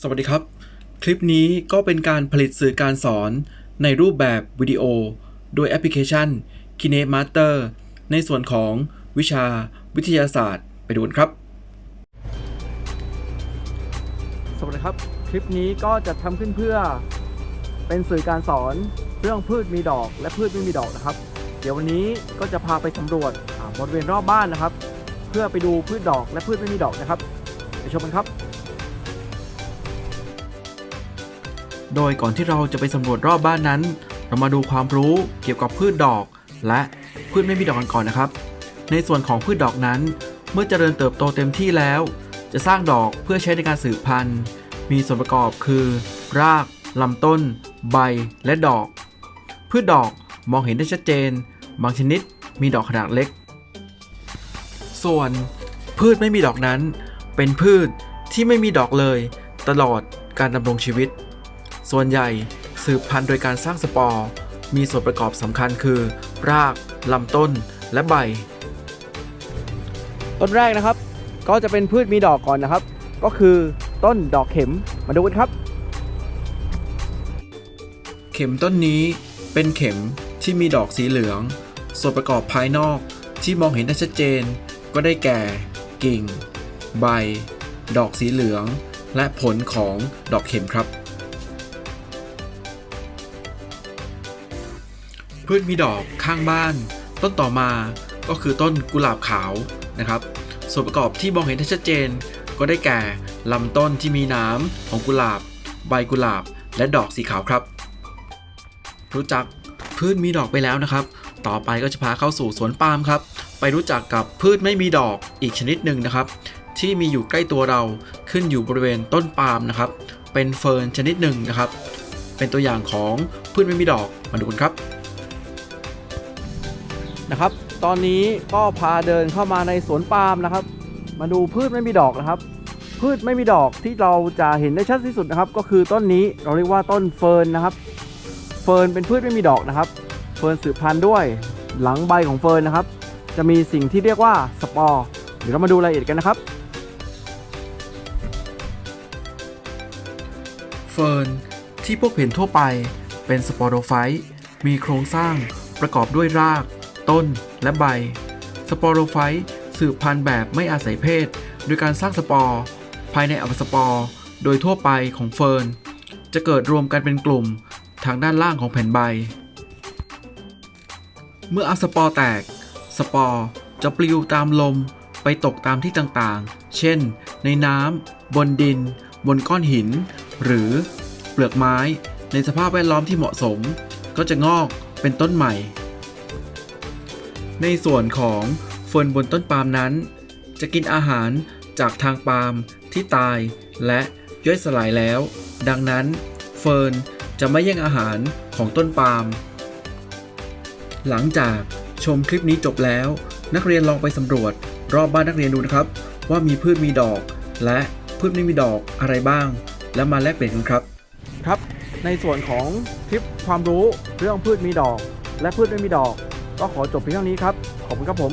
สวัสดีครับ คลิปนี้ก็เป็นการผลิตสื่อการสอนในรูปแบบวิดีโอ โดยแอปพลิเคชัน KineMaster ในส่วนของวิชาวิทยาศาสตร์ ไปดูกันครับ สวัสดีครับ คลิปนี้ก็จะทำขึ้นเพื่อเป็นสื่อการสอนเรื่องพืชมีดอกและพืชไม่มีดอกนะครับ เดี๋ยววันนี้ก็จะพาไปสำรวจบริเวณรอบบ้านนะครับ เพื่อไปดูพืชดอกและพืชไม่มีดอกนะครับไปชมกันครับ โดยก่อนที่เราจะไปสำรวจรอบบ้านนั้น เรามาดูความรู้เกี่ยวกับพืชดอก และพืชไม่มีดอกกันก่อนนะครับ ในส่วนของพืชดอกนั้น เมื่อเจริญเติบโตเต็มที่แล้ว จะสร้างดอกเพื่อใช้ในการสืบพันธุ์ มีส่วนประกอบคือ รากลำต้น ใบและดอก พืชดอกมองเห็นได้ชัดเจน บางชนิดมีดอกขนาดเล็ก ส่วนพืชไม่มีดอกนั้น เป็นพืชที่ไม่มีดอกเลย ตลอดการดำรงชีวิต ส่วนใหญ่สืบพันธุ์โดยการสร้างสปอร์ มีส่วนประกอบสำคัญคือ ราก ลำต้น และใบ ต้นแรกนะครับ ก็จะเป็นพืชมีดอกก่อนนะครับ ก็คือต้นดอกเข็ม มาดูกันครับ เข็มต้นนี้เป็นเข็มที่มีดอกสีเหลือง ส่วนประกอบภายนอกที่มองเห็นได้ชัดเจน ก็ได้แก่ กิ่ง ใบ ดอกสีเหลือง และผลของดอกเข็มครับ พืชมีดอกข้างบ้าน ต้นต่อมาก็คือต้นกุหลาบขาวนะครับ ส่วนประกอบที่มองเห็นได้ชัดเจน ก็ได้แก่ลำต้นที่มีน้ำของกุหลาบ ใบกุหลาบ และดอกสีขาวครับ รู้จักพืชมีดอกไปแล้วนะครับ ต่อไปก็จะพาเข้าสู่สวนปาล์มครับ ไปรู้จักกับพืชไม่มีดอกอีกชนิดหนึ่งนะครับ ที่มีอยู่ใกล้ตัวเราขึ้นอยู่บริเวณต้นปาล์มนะครับ เป็นเฟิร์นชนิดหนึ่งนะครับ เป็นตัวอย่างของพืชไม่มีดอกมาดูกันครับ นะครับ ตอนนี้ก็พาเดินเข้ามาในสวนปาล์มนะครับ มาดูพืชไม่มีดอกนะครับ พืชไม่มีดอกที่เราจะเห็นได้ชัดที่สุดนะครับ ก็คือต้นนี้เราเรียกว่าต้นเฟิร์นนะครับ เฟิร์นเป็นพืชไม่มีดอกนะครับ เฟิร์นสืบพันธุ์ด้วยหลังใบของเฟิร์นนะครับ จะมีสิ่งที่เรียกว่าสปอร์เดี๋ยวเรามาดูรายละเอียดกันนะครับ เฟิร์นที่พบเห็นทั่วไปเป็นสปอโรไฟต์มีโครงสร้างประกอบด้วยราก ต้นและใบ สปอโรไฟต์สืบพันธุ์แบบไม่อาศัยเพศ โดยการสร้างสปอร์ภายในอักสปอร์ โดยทั่วไปของเฟิร์น จะเกิดรวมกันเป็นกลุ่มทางด้านล่างของแผ่นใบ เมื่ออักสปอร์แตก สปอร์จะปลิวตามลมไปตกตามที่ต่างๆ เช่น ในน้ำ บนดิน บนก้อนหิน หรือเปลือกไม้ ในสภาพแวดล้อมที่เหมาะสม ก็จะงอกเป็นต้นใหม่ ในส่วนของเฟิร์นบนต้นปาล์มนั้น จะกินอาหารจากทางปาล์มที่ตายและย่อยสลายแล้ว ดังนั้นเฟิร์นจะไม่แย่งอาหารของต้นปาล์มหลังจากชมคลิปนี้จบแล้ว นักเรียนลองไปสำรวจรอบบ้านนักเรียนดูนะครับ ว่ามีพืชมีดอก และพืชไม่มีดอกอะไรบ้าง แล้วมาแลกเปลี่ยนกันครับ ครับ ในส่วนของคลิปความรู้เรื่องพืชมีดอก และพืชไม่มีดอก ก็ขอจบเพียงเท่านี้ครับ ขอบคุณครับผม